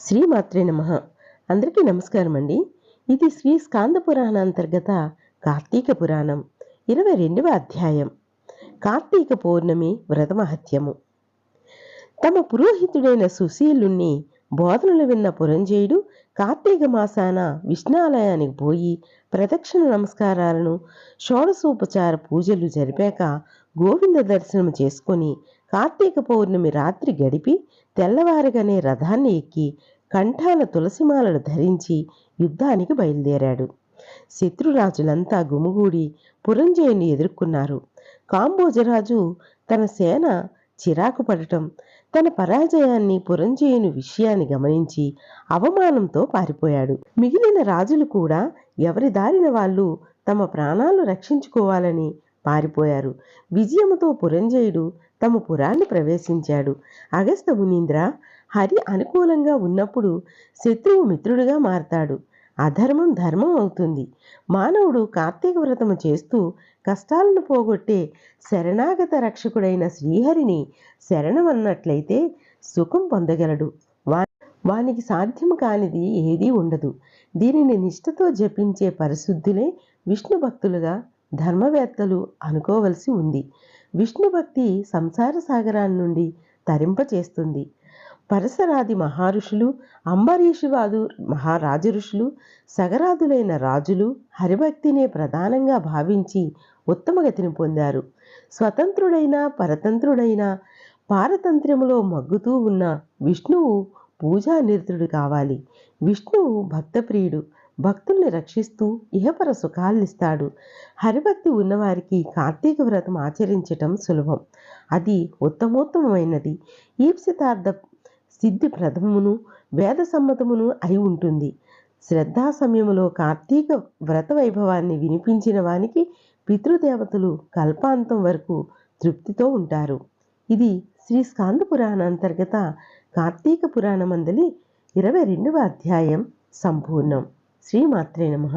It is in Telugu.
శ్రీమాత్రే నమ. అందరికీ నమస్కారం అండి ఇది శ్రీ స్కాంద పురాణ అంతర్గత కార్తీక పురాణం ఇరవై రెండవ అధ్యాయం కార్తీక పౌర్ణమి వ్రతమహత్యము తమ పురోహితుడైన సుశీలుణ్ణి బోధనలు విన్న పురంజయుడు కార్తీక మాసాన విష్ణాలయానికి పోయి ప్రదక్షిణ నమస్కారాలను షోడశోపచార పూజలు జరిపాక గోవింద దర్శనం చేసుకొని కార్తీక పౌర్ణమి రాత్రి గడిపి తెల్లవారుగానే రథాన్ని ఎక్కి కంఠాల తులసిమాలలు ధరించి యుద్ధానికి బయలుదేరాడు. శత్రురాజులంతా గుమిగూడి పురంజయుని ఎదుర్కొన్నారు. కాంబోజరాజు తన సేన చిరాకు పడటం తన పరాజయాన్ని పురంజయుని విషయాన్ని గమనించి అవమానంతో పారిపోయాడు. మిగిలిన రాజులు కూడా ఎవరి దారిన వాళ్ళు తమ ప్రాణాలు రక్షించుకోవాలని పారిపోయారు. విజయముతో పురంజయుడు తమ పురాన్ని ప్రవేశించాడు. అగస్త మునీంద్ర హరి అనుకూలంగా ఉన్నప్పుడు శత్రువు మిత్రుడిగా మారతాడు. అధర్మం ధర్మం అవుతుంది. మానవుడు కార్తీక వ్రతము చేస్తూ కష్టాలను పోగొట్టే శరణాగత రక్షకుడైన శ్రీహరిని శరణమన్నట్లయితే సుఖం పొందగలడు. వా వానికి సాధ్యం కానిది ఏదీ ఉండదు. దీనిని నిష్ఠతో జపించే పరిశుద్ధులే విష్ణు భక్తులుగా ధర్మవేత్తలు అనుకోవలసి ఉంది. విష్ణు భక్తి సంసార సాగరాన్ని నుండి తరింపచేస్తుంది. పరసరాది మహారుషులు అంబరీషువాదు మహారాజ ఋషులు సగరాదులైన రాజులు హరిభక్తినే ప్రధానంగా భావించి ఉత్తమగతిని పొందారు. స్వతంత్రుడైన పరతంత్రుడైన పారతంత్ర్యములో మగ్గుతూ ఉన్న విష్ణువు పూజానిరతుడు కావాలి. విష్ణువు భక్తప్రియుడు. భక్తుల్ని రక్షిస్తూ ఇహపర సుఖాలనిస్తాడు. హరిభక్తి ఉన్నవారికి కార్తీక వ్రతం ఆచరించటం సులభం. అది ఉత్తమోత్తమైనది ఈప్సితార్థ సిద్ధి ప్రథమును వేద సమ్మతమును అయి ఉంటుంది. శ్రద్ధా సమయంలో కార్తీక వ్రత వైభవాన్ని వినిపించిన వానికి పితృదేవతలు కల్పాంతం వరకు తృప్తితో ఉంటారు. ఇది శ్రీ స్కాంద పురాణ అంతర్గత కార్తీక పురాణమందలి ఇరవై రెండవ అధ్యాయం సంపూర్ణం. శ్రీమాత్రే నమః.